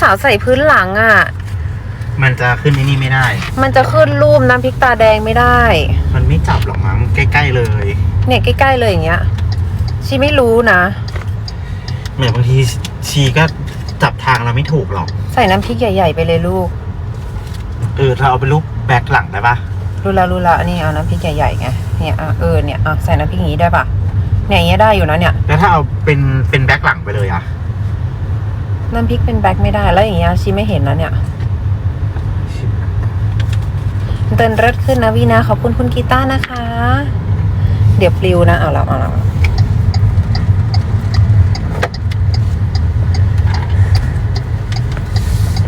สาวใส่พื้นหลังอะ มันจะขึ้นในนี่ไม่ได้ มันจะขึ้นรูปน้ำพริกตาแดงไม่ได้ มันไม่จับหรอกมั้งใกล้ๆเลยเนี่ยใกล้ๆเลยอย่างเงี้ย ชีไม่รู้นะ เหมือนบางทีชีก็จับทางเราไม่ถูกหรอก ใส่น้ำพริกใหญ่ ๆ ไปเลยลูก เออเราเอาเป็นรูปแบ็คหลังได้ปะรู้ละรู้ละนี่เอาน้ำพริกใหญ่ๆไงเนี่ยอะเออเนี่ยอะใส่น้ำพริกอย่างนี้ได้ปะเนี่ยอย่างเงี้ยได้อยู่นะเนี่ย แล้วถ้าเอาเป็นเป็นแบ็คหลังไปเลยอะ น้ำพริกเป็นแบ็คไม่ได้แล้วอย่างเงี้ยชีไม่เห็นนะเนี่ยเดินรถขึ้นนะวีนะขอบคุณคุณกีตาร์นะคะ เดี๋ยวปลิวนะเอาละเอาละ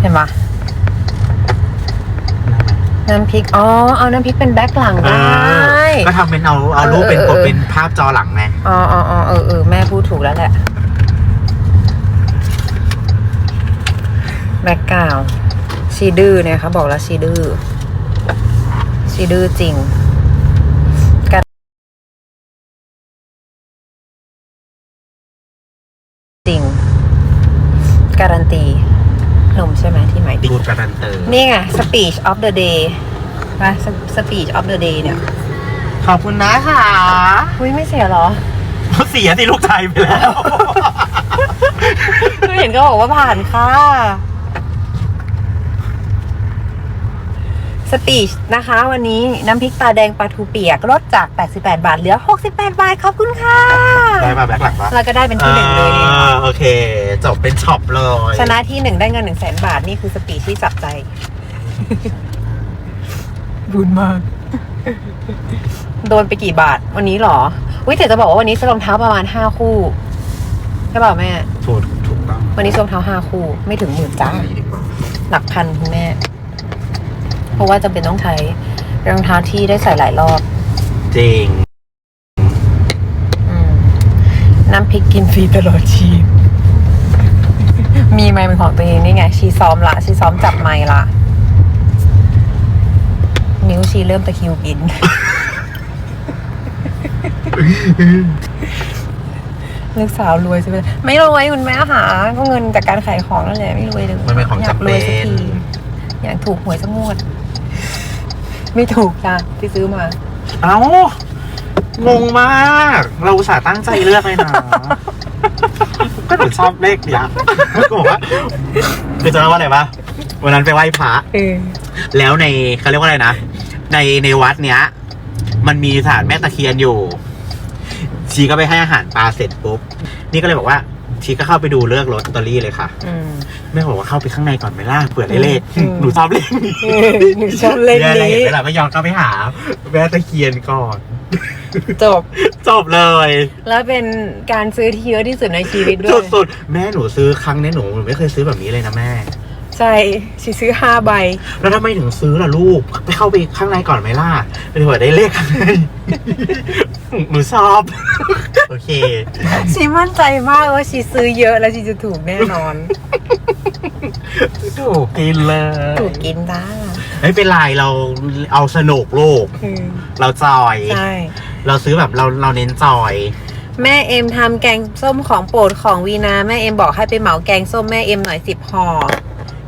เห็นปะน้ำพริก อ๋อ เอาน้ำพริกเป็นแบ็คหลังเอได้อก็ทำเป็นเอาเอารูปเป็นเออเออกดเป็นภาพจอหลังไงอ๋ออ๋ออ๋อเออเออแม่พูดถูกแล้วแหละ แบ็กกราวด์ชีดื้อเนี่ยเขาบอกแล้วชีดื้อชีดื้อจริงจริง การันตีหนุ่มใช่ไหมที่หมายถึงดูการันเตอร์นี่ไง speech of the day นะ speech of the day เนี่ย ขอบคุณนะค่ะอุ้ยไม่เสียเหรอเสียที่ลูกชายไปแล้วคือเห็นก็บอกว่าผ่านค่ะ สปีชนะคะ วันนี้น้ำพริกตาแดงปลาทูเปียกลดจาก 88 บาทเหลือ 68 บาท ขอบคุณค่ะ ได้มาแบ็คหลังปะแล้วก็ได้เป็นที่หนึ่งเลยนี่อ่าโอเค จบเป็นช็อปเลยชนะที่หนึ่งได้เงินหนึ่งแสนบาท นี่คือสปีชที่จับใจ บุญมาก โดนไปกี่บาท วันนี้เหรอวิแต่จะบอกว่าวันนี้ซื้อรองเท้าประมาณ 5 คู่ใช่เปล่าแม่ ถูกถูกต้องวันนี้ซื้อรองเท้า 5 คู่ ไม่ถึงหมื่นจ้า ดีกว่า หลักพันคุณแม่ เพราะว่าจำเป็นต้องใช้รองเท้าที่ได้ใส่หลายรอบ จริงอมน้ำพริกกินฟรีตลอดชีพ มีไม้เป็นของตัวเองนี่ไง ชีซ้อมละ ชีซ้อมจับไม้ละ นิ้วชีเริ่มตะคริวกิน ลูกสาวรวยใช่ไหมไม่รวยคุณแม่ค่ะก็เงินจากการขายของนั่นแหละไม่รวยเลยมันเป็นของอยากจำรวยสักเป็นทีอยากถูกหวยสักงวด ไม่ถูกจ้ะที่ซื้อมา เอ้างงมาก เราอุตส่าห์ตั้งใจเลือกเลยนะ ก็หนูชอบเลขเนี้ยก็บอกว่าคือจะเล่าว่าอะไรปะวันนั้นไปไหว้พระ เออ แล้วในเขาเรียกว่าอะไรนะ ในในวัดเนี้ย มันมีสถานแม่ตะเคียนอยู่ ชีก็ไปให้อาหารปลาเสร็จปุ๊บ นี่ก็เลยบอกว่า ชีก็เข้าไปดูเลือกลอตเตอรี่เลยค่ะ อืม แม่บอกว่าเข้าไปข้างในก่อนไหมล่ะเผื่อได้เลขอืม หนูชอบเลขนี้เออหนูชอบเลขแม่นี้ เห็นไหมล่ะก็ยอมเข้าไปหาแม่ตะเคียนก่อนจบ จบเลย แล้วเป็นการซื้อที่เยอะที่สุดในชีวิตด้วย สุดๆ แม่หนูซื้อครั้งนี้หนูหนูไม่เคยซื้อแบบนี้เลยนะแม่ ใช่ชีซื้อห้าใบ แล้วทำไมถึงซื้อล่ะลูก ไปเข้าไปข้างในก่อนไหมล่ะเผื่อได้เลขข้างในหนูชอบ โอเค ชีมั่นใจมากว่าชีซื้อเยอะแล้วชีจะถูกแน่นอน ถูกกินเลยถูกกินจ้าไม่เป็นไรเราเอาสนุกลูกอืมเราจอย ใช่ เราซื้อแบบเราเราเน้นจอย แม่เอ็มทำแกงส้มของโปรดของวีนา แม่เอ็มบอกให้ไปเหมาแกงส้มแม่เอ็มหน่อยสิบห่อ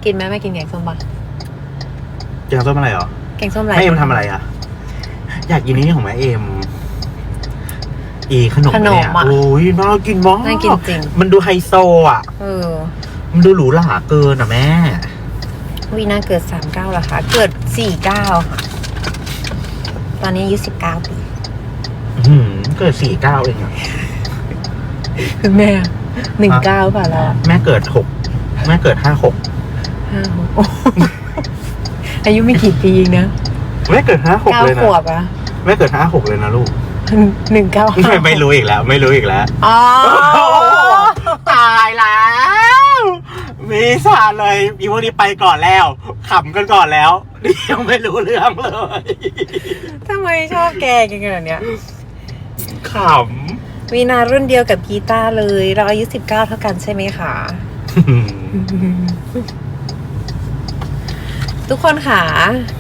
กินไหมแม่กินแกงส้มปะแกงส้มอะไรเหรอแกงส้มอะไรแม่เอ็มทำอะไรอะ อยากกินนี่ของแม่เอ็มอีขนมขนมเนี่ยอะโอ้ยน่ากินมากน่ากินจริง มันดูไฮโซอะ เออมันดูหรูหราเกินอะแม่ วีนาเกิดสามเก้าแล้วค่ะเกิดสี่เก้าค่ะตอนนี้อายุสิบเก้าปีอื้อหือเกิดสี่เก้าเองอะคือแม่หนึ่งเก้าป่ะเราแม่เกิดหกแม่เกิดห้าหก ห้าหกโอ้อายุไม่กี่ปีเองนะแม่เกิดห้าหกเก้าเลยขนะวบอะแม่เกิดห้าหกเลยนะลูก หนึ่งเก้าไม่ไม่รู้อีกแล้ว ไม่รู้อีกแล้ว อ๋อตายแล้ว มีสารเลยอีพวกนี้ไปก่อนแล้วขำกันก่อนแล้วนี่ยังไม่รู้เรื่องเลยทำไมชอบแกกันขนาดเนี้ยขวีนารุ่นเดียวกับกีตาร์เลย เราอายุสิบเก้าเท่ากันใช่ไหมคะำ ทุกคนค่ะ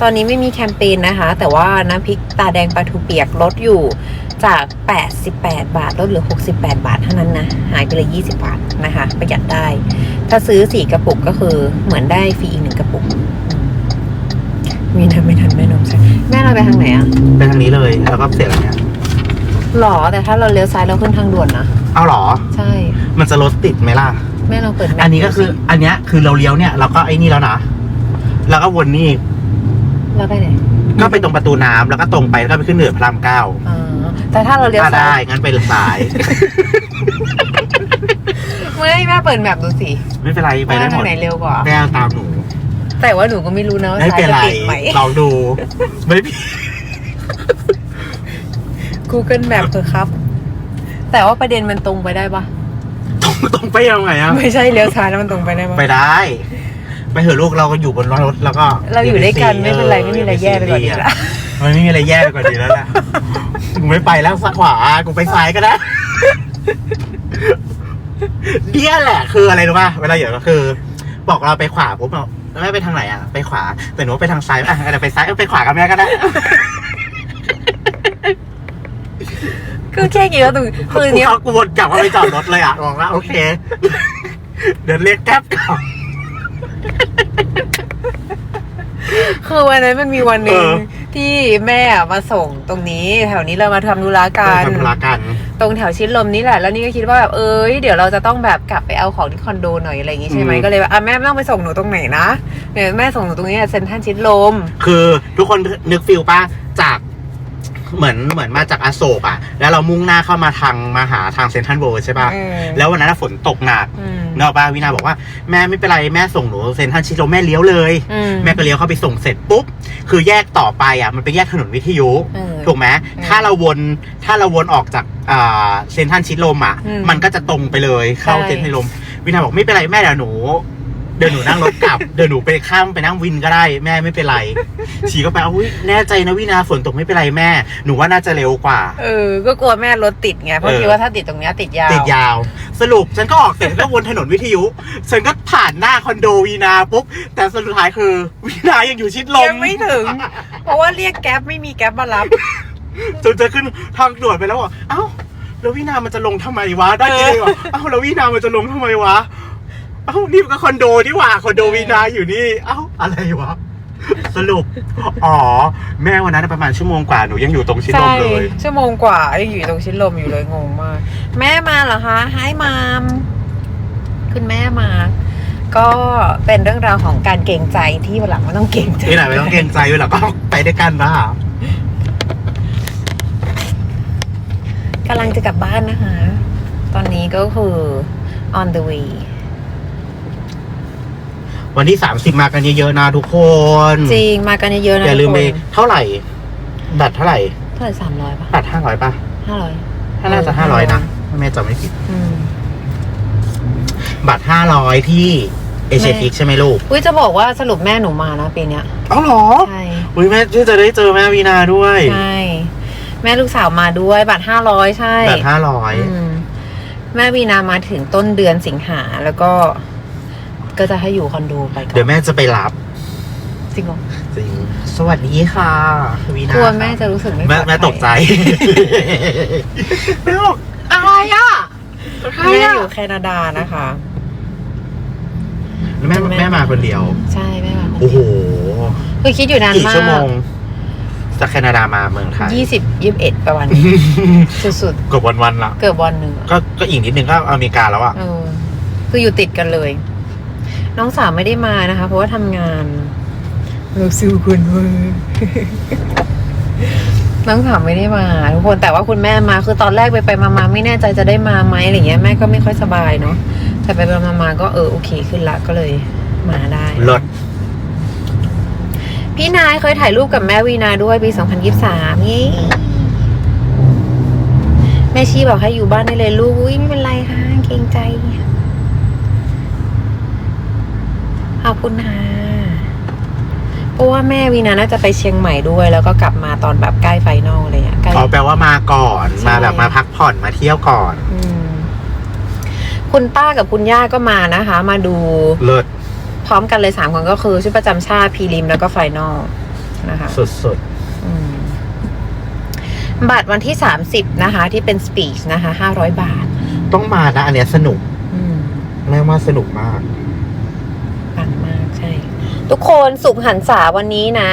ตอนนี้ไม่มีแคมเปญนะคะ แต่ว่าน้ำพริกตาแดงปลาทูเปียกลดอยู่จาก 88 บาทลดเหลือ 68 บาทเท่านั้นนะ หายไปเลย 20 บาทนะคะ ประหยัดได้ ถ้าซื้อสี่กระปุกก็คือเหมือนได้ฟรีอีกหนึ่งกระปุก มีทันไม่ทันแม่นมใช่แม่เราไปทางไหนอะไปทางนี้เลยแล้วก็เสร็จแล้วเนี่ยหรอ แต่ถ้าเราเลี้ยวซ้ายเราขึ้นทางด่วนนะเอาเหรอ ใช่ มันจะรถติดไหมล่ะ แม่เราเปิดแมปอันนี้ก็คือ อันเนี้ยคือเราเลี้ยวเนี่ยเราก็ไอ้นี่แล้วนะ แล้วก็วนนี่ เราไปไหนก็ไปตรงประตูน้ำแล้วก็ตรงไปแล้วก็ไปขึ้นเหนือพระรามเก้าอ๋อแต่ถ้าเราเลี้ยวอะซ้าได้ยงั้นไปสาย ไม่แม่เปิดแมปดูสิไม่เป็นไรไปว่าได้หทามงดไหนเร็วกว่าแม่ตามหนูแต่ว่าหนูก็ไม่รู้นะว่าไม่ซ้ายเป็นจะไรติดไหม ลองดู ไม่ผิด Google Map เถอะครับ แต่ว่าประเด็นมันตรงไปได้ปะตรงตรงไปยังไงอะไม่ใช่เลี้ยวซ้ายแล้วมันตรงไปได้ปะไปได้ ไปเถอะลูกเราก็อยู่บนรถแล้วก็เราอยู่ด้วยกันไม่เป็นไรไม่มีอะไรแย่ไปกว่านี้ละมันไม่มีอะไรแย่ไปกว่านี้แล้วแหละกูไม่ไปแล้วขวากูไปซ้ายก็ได้เนี่ยแหละ คืออะไรรู้ป่ะเวลาเหยอะก็คือ บอกเราไปขวาปุ๊บเราไม่ไปทางไหนอะไปขวา แต่หนูว่าไปทางซ้ายอะอะไรไปซ้ายเออไปขวากับแม่ก็ได้คือแค่กี่ก็ถึงคือเนี้ยเขากูวนกลับมาไปจอดรถเลยอะบอกว่าโอเค เดี๋ยวเรียกแก๊ปกลับ คือวันนั้นมันมีวันหนึ่งเออ ที่แม่มาส่งตรงนี้ แถวนี้เรามาทำธุระกันทำธุระกัน ตรงแถวชิดลมนี่แหละ แล้วนี่ก็คิดว่าแบบเอ้ยเดี๋ยวเราจะต้องแบบกลับไปเอาของที่คอนโดหน่อยอะไรอย่างงี้ใช่ไหมอืม ก็เลยว่าอะแม่ไม่ต้องไปส่งหนูตรงไหนนะเนี่ยแม่ส่งหนูตรงนี้เซ็นทรัลชิดลม คือทุกคนนึกฟิลป่ะจาก เหมือนเหมือนมาจากอโศกอะ แล้วเรามุ่งหน้าเข้ามาทางมาหาทางเซนทรัลเวิลด์ใช่ป่ะ เออ แล้ววันนั้นนะฝนตกหนักอืมเนกอะป้าวินาบอกว่าแม่ไม่เป็นไรแม่ส่งหนูเซนทรัลชิดลมแม่เลี้ยวเลย อืมแม่ก็เลี้ยวเข้าไปส่งเสร็จปุ๊บ คือแยกต่อไปอะมันเป็นแยกถนนวิทยุ เออถูกไหมเออถ้าเราวนถ้าเราวนออกจากอ่าเซนทรัลชิดลมอะ อืมมันก็จะตรงไปเลยเข้าใช่ เซนทรัลชิดลม วินาบอกไม่เป็นไรแม่เดี๋ยวหนู เดี๋ยวหนูนั่งรถกลับ เดี๋ยวหนูไปข้ามไปนั่งวินก็ได้แม่ไม่เป็นไรฉีก็ไปเอาอุ๊ยแน่ใจนะวินาฝนตกไม่เป็นไรแม่ หนูว่าน่าจะเร็วกว่า เออ ก็กลัวแม่รถติดไง เพราะเออคิดว่าถ้าติดตรงเนี้ยติดยาว ติดยาว สรุปฉันก็ออกเสร็จก็วนถนนวิทยุ ฉันก็ผ่านหน้าคอนโดวีนาปุ๊บ แต่สุดท้ายคือวีนายังอยู่ชิดลมยังไม่ถึง เพราะว่าเรียกแก๊ปไม่มีแก๊ปมารับจนจะขึ้นทางด่วนไปแล้วอะเอ้าแล้ววินามันจะลงทำไมวะ ได้ยินเลยว่ะเอ้าแล้ววินามันจะลงทำไมวะ เอ้านี่มันก็คอนโดนี่หว่าคอนโดวีนาอยู่นี่ เอ้าอะไรวะ สรุป อ๋อ แม่วันนั้นประมาณชั่วโมงกว่าหนูยังอยู่ตรงชิดลใช่มเลย ชั่วโมงกว่ายังอยู่ตรงชิดลมอยู่เลยงงมาก แม่มาเหรอคะไฮมามคุณแม่มา ก็เป็นเรื่องราวของการเกรงใจที่วันหลังไม่ต้องเกรงใจที่ไหนไม่ต้องเกรงใจเวลาก็ไปด้วยกันนะกำลังจะกลับบ้านนะคะ ตอนนี้ก็คือ on the way วันที่สามสิบมากันเยอะๆนะทุกคนจริงมากันเยอะๆนะอย่าลืมไปทุกคนเท่าไหร่ บัตรเท่าไหร่เท่าไหร่สามร้อยปะบัตรห้าร้อยป่ะห้าร้อยถ้าน่าจะห้าร้อยนะถ้าแม่จำไม่ผิด อืม บัตรห้าร้อยที่เอเชียทิกใช่ไหมลูกอุ้ยจะบอกว่าสรุปแม่หนูมานะปีเนี้ยเอ้าเหรอ ใช่ อุ้ยแม่จะได้เจอแม่วีนาด้วยใช่ แม่ลูกสาวมาด้วยบัตรห้าร้อยใช่บัตรห้าร้อย อืมแม่วีนามาถึงต้นเดือนสิงหาแล้วก็ ก็จะให้อยู่คอนโดไปก่อนเดี๋ยวแม่จะไปรับจริงเหรอจริงสวัสดีค่ะวีนากลัวแม่จะรู้สึกไม่แม่ปลอดภัยแม่ตกใจแม่บอกอะไรอะใครแม่อะอยู่แคนาดานะคะแล้วแม่แม่ แม่มาคนเดียว ใช่แม่มาโอ้โห คือคิดอยู่นานกี่มาชั่วโมกงจากแคนาดามาเมืองไทยยี่สิบยี่สิบเอ็ดประมาณนี้สุดเกือบวันวันๆละๆ เกือบวันหนึ่งอะก็ก็อีกนิดนึงก็อเมริกาแล้วอะเออคืออยู่ติดกันเลย น้องสาวไม่ได้มานะคะ เพราะว่าทำงานเราสู้คุณเว้ยน้องสาวไม่ได้มาทุกคนแต่ว่าคุณแม่มาคือตอนแรกไปไปมามาไม่แน่ใจจะได้มาไหมอะไรเงี้ยแม่ก็ไม่ค่อยสบายเนาะแต่ไปไปมามาก็เออโอเคขึ้นละก็เลยมาได้รถพี่นายเคยถ่ายรูปกับแม่วีนาด้วยปี 2023นี่แม่ชีบอกให้อยู่บ้านได้เลยลูกอุ้ยไม่เป็นไรค่ะเกรงใจ ขอบคุณค่ะเพราะว่าแม่วีนาน่าจะไปเชียงใหม่ด้วย แล้วก็กลับมาตอนแบบใกล้ไฟนอลอะไรอย่างเงี้ยใกล้ อ๋อแปลว่ามาก่อน ใช่ มาแบบมาพักผ่อนมาเที่ยวก่อน อืมคุณป้ากับคุณย่าก็มานะคะ มาดู เลิศพร้อมกันเลยสามคนก็คือชุดประจำชาติพรีลิมแล้วก็ไฟนอลนะคะสุดอืมบัตรวันที่30นะคะ ที่เป็นสปีชนะคะ500บาท ๆ ต้องมานะ อันเนี้ยสนุก อืม แม่ว่าสนุกมากปังมากใช่ ทุกคนสุกหันษาวันนี้นะ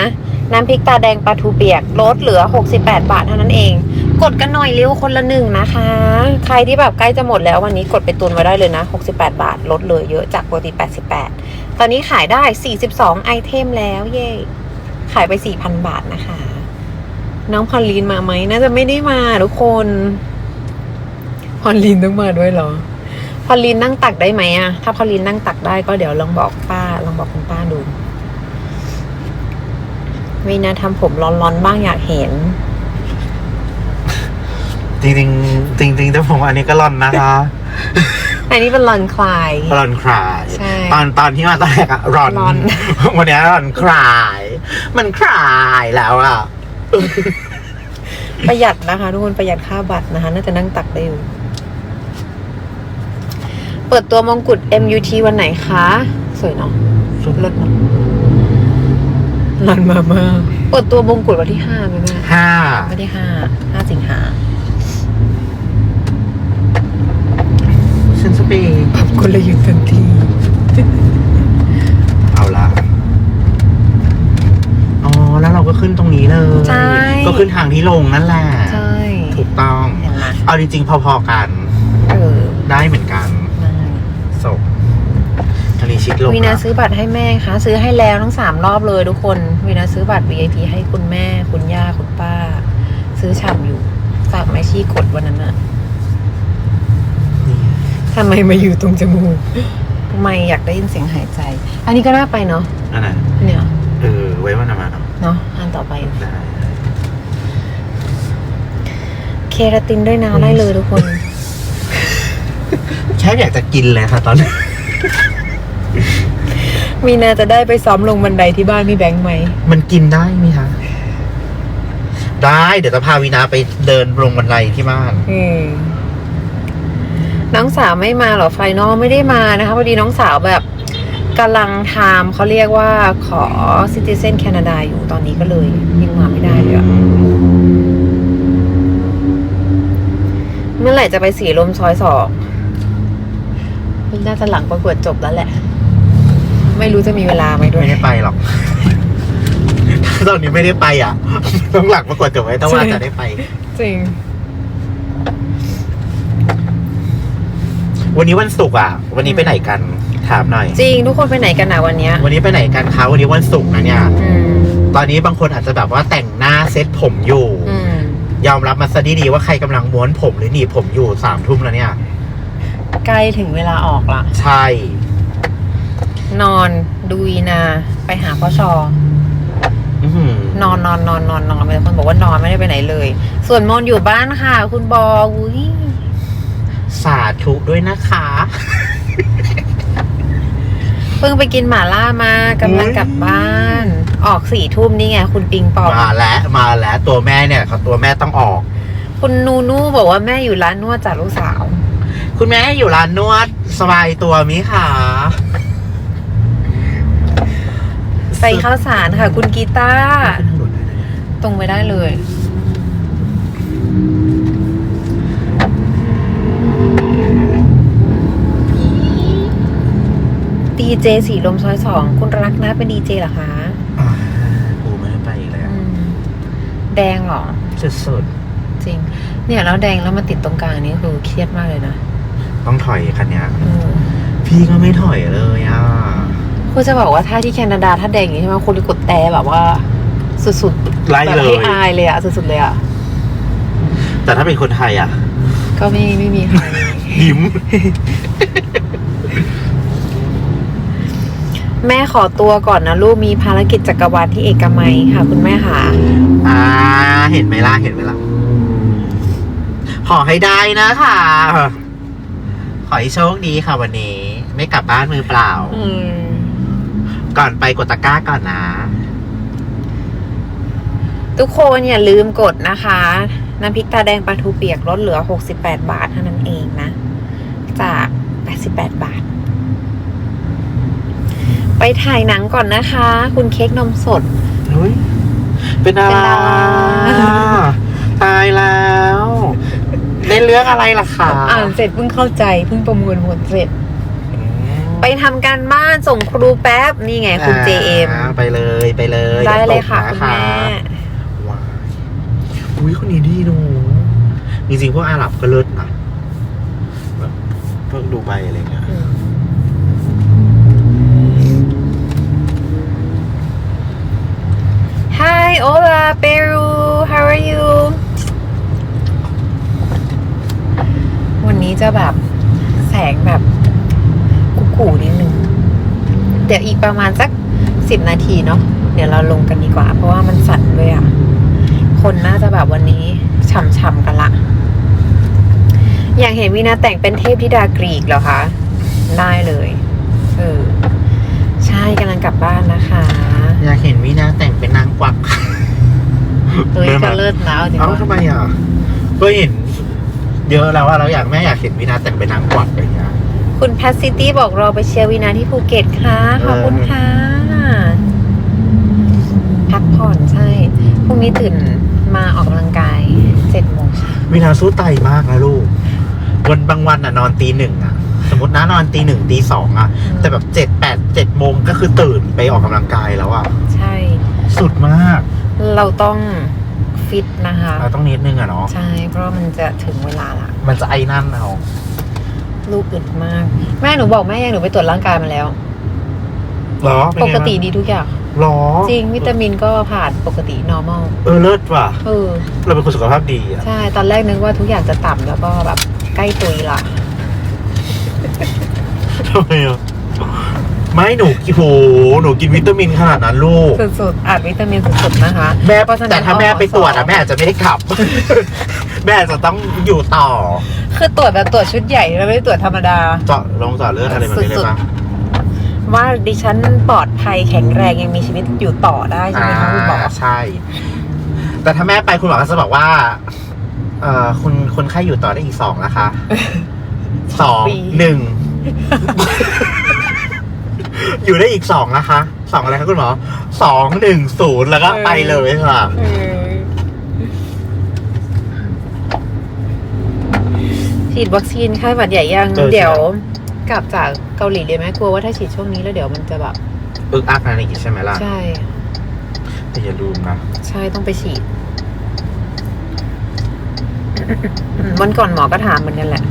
น้ำพริกตาแดงปลาทูเปียกลดเหลือ 68 บาทเท่านั้นเอง กดกันหน่อยเร็วคนละหนึ่งนะคะ ใครที่แบบใกล้จะหมดแล้ววันนี้กดไปตุนไว้ได้เลยนะ 68 บาท ลดเลยเยอะจากปกติ 88 ตอนนี้ขายได้ 42 ไอเทมแล้วเย่ขายไป 4,000 บาทนะคะ น้องพอลลีนมาไหมน่าจะไม่ได้มาทุกคนพอลลีนต้องมาด้วยเหรอพอลลีนนั่งตักได้ไหมอะถ้าพอลลีนนั่งตักได้ก็เดี๋ยวลองบอกป้าลองบอกคุณป้าดู วีนาทำผมร้อนๆบ้างอยากเห็น จริงๆจริงๆแต่ผมว่าอันนี้ก็ร่อนนะคะอันนี้เป็นรอนคลาย ร่อนคลาย ใช่ตอนตอนที่มาตอนแรกอะร่อน ร่อน วันนี้ร่อนคลาย มันคลายแล้วอะประหยัดนะคะทุกคนประหยัดค่าบัตรนะคะ น่าจะนั่งตักได้อยู่เปิดตัวมงกุฎ MUT วันไหนคะ สวยเนาะรถเนาะ รันมามากเปิดตัวมงกุฎวันที่ห้าไหมแม่ห้าวันที่ห้าห้าสิงหาฉันสปีดปรับกลยุทธ์ทันที เอาละอ๋อ แล้วเราก็ขึ้นตรงนี้เลย ใช่ ก็ขึ้นทางที่ลงนั่นแหละ ใช่ ถูกต้อง เห็นไหมเอาจริงๆพอๆกัน เออ ได้เหมือนกันได้ศพทะเล ชิดลงวีนาละซื้อบัตรให้แม่คะซื้อให้แล้วทั้งสามรอบเลยทุกคนวีนาซื้อบัตร VIP ให้คุณแม่ คุณย่าคุณป้า ซื้อฉ่ำอยู่ฝากแม่ชีกดวันนั้นอะทำไมมาอยู่ตรงจมูกทำไมอยากได้ยินเสียงหายใจ อันนี้ก็น่าไปเนาะอันไหนเนี่ยเออไว้วันมาเนาะเนาะอันต่อไปได้เคราตินด้วยนะได้เลยทุกคนแค่อยากจะกินเลยค่ะตอนนี้ วีนาจะได้ไปซ้อมลงบันไดที่บ้านพี่แบงค์ไหม มันกินได้ไหมคะได้ เดี๋ยวจะพาวีนาไปเดินลงบันไดที่บ้าน อืมน้องสาวไม่มาเหรอไฟนอลไม่ได้มานะคะพอดีน้องสาวแบบกำลังทำเขาเรียกว่าขอซิติเซนแคนาดาอยู่ตอนนี้ก็เลยยังมาไม่ได้เลยอะเมื่อไหร่จะไปสีลมซอยสองน่าจะหลังประกวดจบแล้วแหละ ไม่รู้จะมีเวลาไหมด้วย ไม่ได้ไปหรอก ถ้าตอนนี้ไม่ได้ไปอะ ต้องหลักประกวดจบไว้แต่ว่าใช่จะได้ไป จริง วันนี้วันศุกร์อะ วันนี้ไปไหนกัน ถามหน่อย จริง ทุกคนไปไหนกันนะวันเนี้ย วันนี้ไปไหนกันคะวันนี้วันศุกร์นะเนี่ย อืมตอนนี้บางคนอาจจะแบบว่าแต่งหน้าเซ็ตผมอยู่ อืมยอมรับมาซะดีๆว่าใครกำลังม้วนผมหรือหนีบผมอยู่สามทุ่มแล้วเนี่ย ใกล้ถึงเวลาออกละ ใช่ นอนดูวีนา ไปหาพ่อชอ อื้อหือนอนนอนนอนนอนนอนมีคนบอกว่านอนไม่ได้ไปไหนเลย ส่วนมนอยู่บ้านค่ะ คุณบออุ้ยสาธุด้วยนะคะเพิ่งไปกินหม่าล่ามากำลังกลับบ้าน ออกสี่ทุ่มนี่ไงคุณปิงปอง มาแล้วมาแล้วตัวแม่เนี่ยเขาตัวแม่ต้องออก คุณนูนูบอกว่าแม่อยู่ร้านนวดจากลูกสาว คุณแม่อยู่ร้านนวดสบายตัวมิคะ ใส่ข้าวสารค่ะ คุณกีตาร์ตรงไปได้เลย ดีเจสีลมซอยสอง คุณรักนะเป็นดีเจเหรอคะอ่ากูไม่ได้ไปอีกแล้วอืมแดงเหรอ สุดจริง เนี่ยแล้วแดงแล้วมาติดตรงกลางนี่คือเครียดมากเลยนะๆต้องถอยคันเนี้ยเออพี่ก็ไม่ถอยเลยอะ คุณจะบอกว่าถ้าที่แคนาดาถ้าแดงอย่างนี้ใช่ไหมคนจะกดแต่แบบว่า สุดๆไล่แบบเลย ให้อายเลยอะสุดๆเลยอะแต่ถ้าเป็นคนไทยอะ ก็ไม่ไม่มีใคร ยิ้ม แม่ขอตัวก่อนนะลูกมีภารกิจจักรวาลที่เอกมัยค่ะ คุณแม่ค่ะ อ่า เห็นไหมล่ะ เห็นไหมล่ะ ขอให้ได้นะคะ ขอให้โชคดีค่ะวันนี้ ไม่กลับบ้านมือเปล่า อืม ก่อนไปกดตะกร้าก่อนนะ ทุกคนอย่าลืมกดนะคะ น้ำพริกตาแดงปลาทูเปียกลดเหลือ 68 บาทเท่านั้นเองนะ จาก 88 บาท ไปถ่ายหนังก่อนนะคะ คุณเค้กนมสดเฮ้ยเป็นอะไรเป็นดาราตายแล้วเล่นเรื่องอะไรล่ะคะอ่านเสร็จเพิ่งเข้าใจเพิ่งประมวลผลเสร็จอืม ไปทำการบ้านส่งครูแป๊บ นี่ไงคุณ JM อ่าไปเลยไปเลยได้เลยตกค่ะนคุณแม่ว้ายอุ้ยคนนี้ดีหนูจริงๆพวกอาหรับก็เลิศนะแบบพวกดูไบอะไรเงี้ยอืม Hi hola Peru how are you วันนี้จะแบบแสงแบบ กุ๊กูนิดนึงเดี๋ยวอีกประมาณสักสิบนาทีเนาะเดี๋ยวเราลงกันดีกว่า เพราะว่ามันสั่นด้วยอะ่ะคนน่าจะแบบวันนี้ช่ำๆกันละอยากเห็นวินาแต่งเป็นเทพธิดากรีกเหรอคะได้เลยเออใช่กำลังกลับบ้านนะคะ อยากเห็นวินาแต่งเป็นนางกวักเฮ้ยก็เลิศนะเอาจริงเอ้าว่าทำไมอะก็เห็นเยอะแล้วว่าเราอยากแม่อยากเห็นวินาแต่งเป็นนางกวักอะไรเงี้ย คุณแพทซิตี้บอกเราไปเชียร์วินาที่ภูเก็ตค่ะ ขอบคุณค่ะ พักผ่อนใช่พรุ่งนี้ตื่นมาออกกำลังกายเจ็ดโมงเช้าวินาสู้ไตมากนะลูก วันบางวันอะนอนตีหนึ่งอะ สมมตินะนอนตีหนึ่งตีสองอะ แต่แบบเจ็ดแปดเจ็ดโมงก็คือตื่นไปออกกำลังกายแล้วอะ ใช่ สุดมาก เราต้องฟิตนะคะ เราต้องนิดนึงอะเนาะ ใช่ เพราะว่ามันจะถึงเวลาละ มันจะไอ้นั่นเอา ลูกอึดมาก แม่หนูบอกแม่ยังหนูไปตรวจร่างกายมาแล้ว หรอเป็นปไงกบ้างติดีทุกอย่าง หรอจริงวิตามินก็ผ่านปกติ normal เออเลิศว่ะ เออ เราเป็นคนสุขภาพดีอะ ใช่ ตอนแรกนึกว่าทุกอย่างจะต่ำแล้วก็แบบใกล้ตุยละทำไมอะ ไม่หนูโหหนูกินวิตามินขนาดนั้นลูก สุดๆอัดวิตามินสุดๆนะคะแม่เพราะฉะนั้นแต่ถ้าแม่ไปตรวจอะเอาแม่อาจจะไม่ได้ขับ แม่อาจจะต้องอยู่ต่อคือตรวจแบบตรวจชุดใหญ่แล้วไม่ได้ตรวจธรรมดา เจาะลงเจาะเลือดอะไรแบบนี้เลยปะ ว่าดิฉันปลอดภัยแข็งแรงยังมีชีวิตอยู่ต่อได้ใช่ไหมคะคุณหมอ ใช่ แต่ถ้าแม่ไปคุณหมอก็จะบอกว่า เอ่อคุณคนไข้อยู่ต่อได้อีกสองนะคะ สองปี หนึ่ง อยู่ได้อีกสองนะคะสองอะไรคะคุณหมอสองหนึ่งศูนย์แล้วก็ไปเลยค่ะ เออฉีดวัคซีนไข้หวัดใหญ่ยัง เออ เดี๋ยวกลับจากเกาหลีเลยไหมกลัวว่าถ้าฉีดช่วงนี้แล้วเดี๋ยวมันจะแบบอึกอักอะไรอย่างงี้ใช่ไหมล่ะใช่แต่อย่าลืมนะใช่ต้องไปฉีดอืมวันก่อนหมอก็ถามเหมือนกันแหละ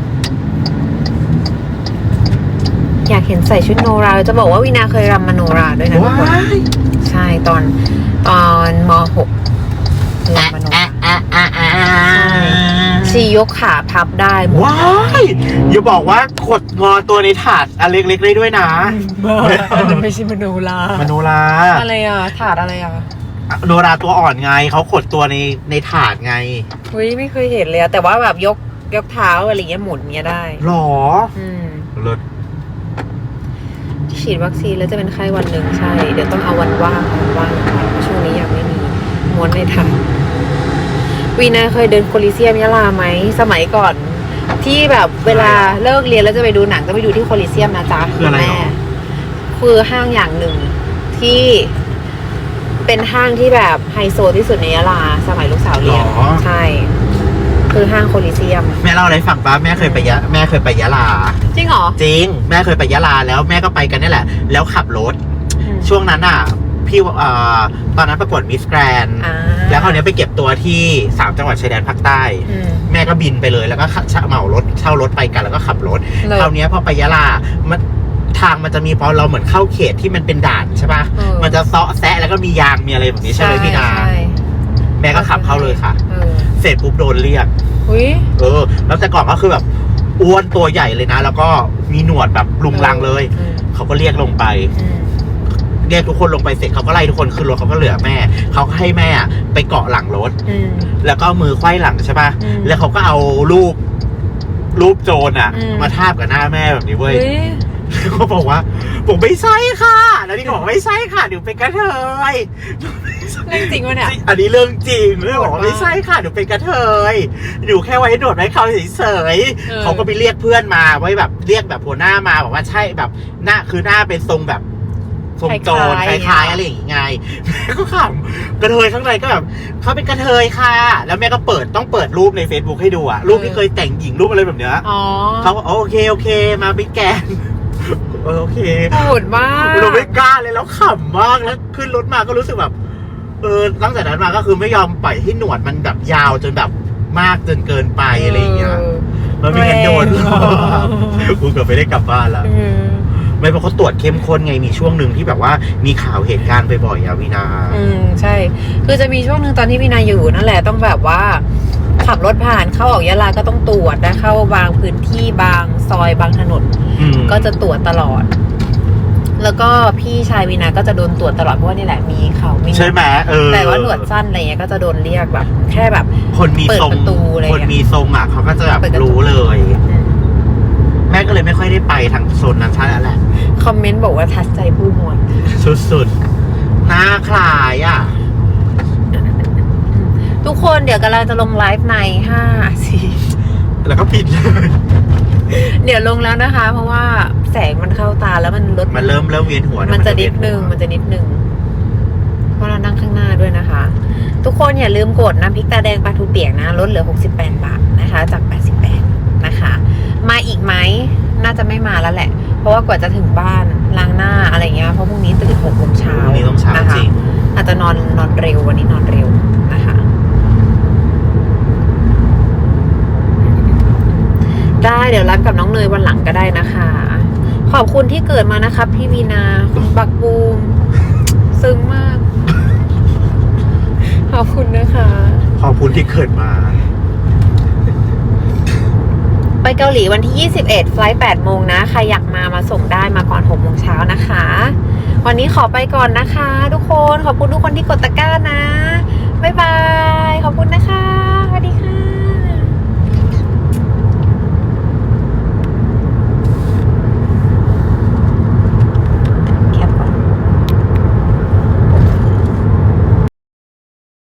อยากเห็นใส่ชุดโนราจะบอกว่าวินาเคยรำมโนราด้วยนะทุกคนว้ายใช่ตอนตอนมหกรำมโนราชียกขาพับได้หมดว้ายอย่าบอกว่ากดงอตัวในถาดอันเล็กๆได้ด้วยนะไม่ใช่มโนรามโนราอะไรอะถาดอะไรอะโนราตัวอ่อนไงเขาขดตัวในในถาดไงเฮ้ยไม่เคยเห็นเลยอะแต่ว่าแบบยกยกเท้าอะไรเงี้ยหมุนเงี้ยได้หรอ อืมเลิศ ฉีดวัคซีนแล้วจะเป็นไข้วันหนึ่งใช่ เดี๋ยวต้องเอาวันว่างวันว่างนะคะเพราะช่วงนี้ยังไม่มีม้วนในถังวีนาเคยเดินโคลิเซียมยะลาไหมสมัยก่อน ที่แบบเวลาเลิกเรียนแล้วจะไปดูหนังก็ไปดูที่โคลิเซียมนะจ๊ะคืออะไรหรอ คือห้างอย่างหนึ่งที่เป็นห้างที่แบบไฮโซที่สุดในยะลาสมัยลูกสาวเรียนหรอ ใช่ คือห้างโคลิเซียม แม่เล่าอะไรให้ฟังปะแม่เคยไปยะแม่เคยไปยะลา จริงเหรอ จริง แม่เคยไปยะลาแล้วแม่ก็ไปกันนี่แหละ แล้วขับรถ อืม ช่วงนั้นอะ พี่เอ่อตอนนั้นประกวดมิสแกรนอ่าแล้วคราวนี้ไปเก็บตัวที่สามจังหวัดชายแดนภาคใต้ อืม แม่ก็บินไปเลยแล้วก็เช่าเหมารถเช่ารถไปกันแล้วก็ขับรถเลย คราวเนี้ยพอไปยะลามันทางมันจะมีพอเราเหมือนเข้าเขตที่มันเป็นด่านใช่ปะเออมันจะเซาะแซะแล้วก็มียางมีอะไรแบบนี้ใช่ไหมพี่นาใช่ แม่ก็ขับเข้าเลยค่ะ เออ เสร็จปุ๊บโดนเรียก อุ้ย เออ แล้วแต่ก่อนก็คือแบบอ้วนตัวใหญ่เลยนะ แล้วก็มีหนวดแบบลุงลังเลย อืม เขาก็เรียกลงไปอืมเรียกทุกคนลงไปเสร็จเขาก็ไล่ทุกคนขึ้นรถเขาก็เหลือแม่ เขาก็ให้แม่ไปเกาะหลังรถ อืม แล้วก็เอามือไขว้หลังใช่ปะอืมแล้วเขาก็เอารูปรูปโจรอะ อืม มาทาบกับหน้าแม่แบบนี้เว้ยเฮ้ย เขาบอกว่า ผมไม่ใช่ค่ะ แล้วนี่บอกไม่ใช่ค่ะเดี๋ยวเป็นกระเทยเรื่องจริงวะเนี่ย อันนี้เรื่องจริงเรื่องบอกว่าโหดมากไม่ใช่ค่ะเดี๋ยวเป็นกระเทยอยู่แค่ไว้หนวดไว้เขาเฉยเออๆเขาก็ไปเรียกเพื่อนมาไว้แบบเรียกแบบหัวหน้ามาบอกว่าใช่แบบหน้าคือหน้าเป็นทรงแบบทรงโจรคล้ายๆอะไรอย่างงี้ไงแม่ก็ขำกระเทยข้างในก็แบบเขาเป็นกระเทยค่ะ แล้วแม่ก็เปิดต้องเปิดรูปใน Facebook ให้ดูอะรูปที่เคยแต่งหญิงรูปอะไรแบบเนี้ยอ๋อเขาก็โอเคโอเค มาไปแกน เออโอเคโหดมากเราไม่กล้าเลยแล้วขำมากแล้วขึ้นรถมาก็รู้สึกแบบ เออตั้งแต่นั้นมาก็คือไม่ยอมปล่อยให้หนวดมันแบบยาวจนแบบมากจนเกินไปอะไรอย่างเงี้ยมันมีกันโดนแรงกูเกือบไม่ได้กลับบ้านละเออไม่เพราะเขาตรวจเข้มข้นไงมีช่วงหนึ่งที่แบบว่ามีข่าวเหตุการณ์บ่อยๆอะวีนา อืมใช่ คือจะมีช่วงหนึ่งตอนที่พี่นาอยู่นั่นแหละต้องแบบว่า ขับรถผ่านเข้าออกยะลาก็ต้องตรวจนะเข้าบางพื้นที่บางซอยบางถนน อืมก็จะตรวจตลอด แล้วก็พี่ชายวีนาก็จะโดนตรวจตลอดเพราะว่านี่แหละมีเขามีใช่ไหมเออแต่ว่าหนวดสั้นอะไรเงี้ยก็จะโดนเรียกแบบ แค่แบบ คนมีทรงเปิดประตูอะไรคนเงี้ยมีทรงอะเขาก็จะแบบเปิดประตู รู้เลยอืมแม่ก็เลยไม่ค่อยได้ไปทางโซนนั้นใช่แล้วแหละคอมเมนต์บอกว่าทัดใจผู้หมวดสุดๆหน้าคลายอะ ทุกคนเดี๋ยวกำลังจะลงไลฟ์ในห้าสี่แล้วก็ปิดเลยเดี๋ยวลงแล้วนะคะ เพราะว่าแสงมันเข้าตาแล้วมันลดมันเริ่มเริ่มเวียนหัวมันจะเวีนิยดนึงหัวมันจะนิดนึงเพราะเรานั่งข้างหน้าด้วยนะคะ ทุกคนอย่าลืมกดน้ำพริกตาแดงปลาทูเปียกนะลดเหลือ 68 บาทนะคะ จาก 88 นะคะ มาอีกไหมน่าจะไม่มาแล้วแหละ เพราะว่ากว่าจะถึงบ้านล้างหน้าอะไรเงี้ยเพราะพรุ่งนี้ตื่น6โมงเช้าพรุ่งนี้ต้องเช้านะคะจริงอาจจะนอนนอนเร็ววันนี้นอนเร็วนะคะ ได้เดี๋ยวไลฟ์กับน้องเนยวันหลังก็ได้นะคะ ขอบคุณที่เกิดมานะครับ พี่วีนาคุณบักบูมซึ้งมาก ขอบคุณนะคะ ขอบคุณที่เกิดมา ไปเกาหลีวันที่ 21 ไฟลท์8โมงนะ ใครอยากมามาส่งได้มาก่อน6โมงเช้านะคะ วันนี้ขอไปก่อนนะคะ ทุกคน ขอบคุณทุกคนที่กดตะกร้านะ บ๊ายบาย ขอบคุณนะคะ สวัสดีค่ะ